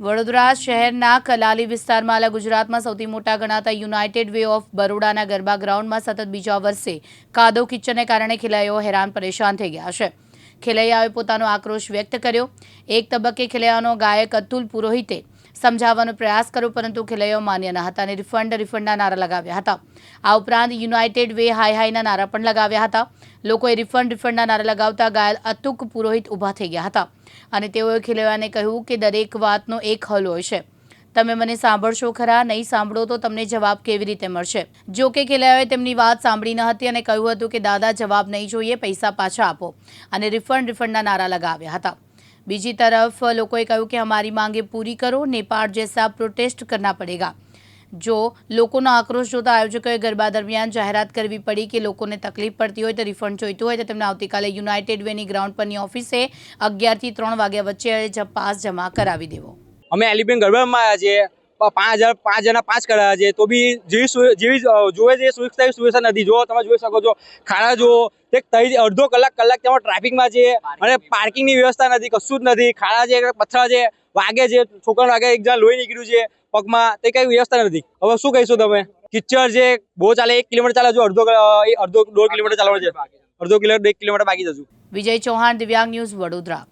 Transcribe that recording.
વડોદરા શહેરના કલાલી વિસ્તારમાં આલા ગુજરાતમાં સૌથી મોટા ગણાતા યુનાઇટેડ વે ઓફ બરોડાના ગરબા ગ્રાઉન્ડમાં સતત બીજા વર્ષે કાદો કિચનને કારણે ખેલૈયાઓ હેરાન પરેશાન થઈ ગયા છે. ખેલૈયાઓએ પોતાનો આક્રોશ વ્યક્ત કર્યો. એક તબક્કે ખેલૈયાનો ગાયક અતુલ પુરોહિતે સમજાવવાનો પ્રયાસ કર્યો પરંતુ ખેલૈયાઓ માન્ય ન હતા અને રિફંડ રિફંડના નારા લગાવ્યા હતા. આ ઉપરાંત યુનાઇટેડ વે હાઈ હાઈના નારા પણ લગાવ્યા હતા. લોકોએ રિફંડ રિફંડના નારા લગાવતા ઘાયલ અતુક પુરોહિત ઊભા થઈ ગયા હતા. અને તેઓએ ખેલૈયાને કહ્યું કે દરેક વાતનો એક હલ હોય છે. તમે મને સાંભળશો ખરા? નહીં સાંભળો તો તમને જવાબ કેવી રીતે મળશે? જો કે ખેલૈયાઓએ તેમની વાત સાંભળી ન હતી અને કહ્યું હતું કે, દાદા, જવાબ નહીં જોઈએ, પૈસા પાછા આપો. અને રિફંડ રિફંડના નારા લગાવ્યા હતા. બીજી તરફ, લોકોએ કહ્યું કે અમારી માંગે પૂરી કરો, નેપાળ જેસા પ્રોટેસ્ટ કરના પડેગા. જો લોકોનો આક્રોશ જોતા આયોજકોએ ગરબા દરમિયાન જાહેરાત કરવી પડી કે લોકોને તકલીફ પડતી હોય તો રિફંડ જોઈતું હોય તો તેમને આવતીકાલે યુનાઇટેડ વેની ગ્રાઉન્ડ પરની ઓફિસે અગિયારથી ત્રણ વાગ્યા વચ્ચે પાસ જમા કરાવી દેવો. અમે એલિબેન ગરબામાં આવ્યા છીએ. પાંચ હજાર પાંચ જણા પાંચ કરાયા છે તો બી જેવી જેવી જોવે છે સુરક્ષા એવી સુવિધા નથી. જો તમે જોઈ શકો છો. ખાડા જુઓ. એક તઈ અડધો કલાક કલાક તેમાં ટ્રાફિકમાં છે. અને પાર્કિંગની વ્યવસ્થા નથી કશું જ નથી. ખાડા છે પથરા છે વાગે છે છોકરાને વાગે એક જણા લોહી નીકળ્યું છે પગમાં. તે કઈ વ્યવસ્થા નથી. હવે શું કહીશું તમે? કિચડ છે બહુ ચાલે એક કિલોમીટર ચાલે જો અડધો અડધો દોઢ કિલોમીટર ચાલવાનું છે. અડધો કિલોમીટર એક કિલોમીટર બાકી જશું. વિજય ચૌહાણ દિવ્યાંગ ન્યૂઝ વડોદરા.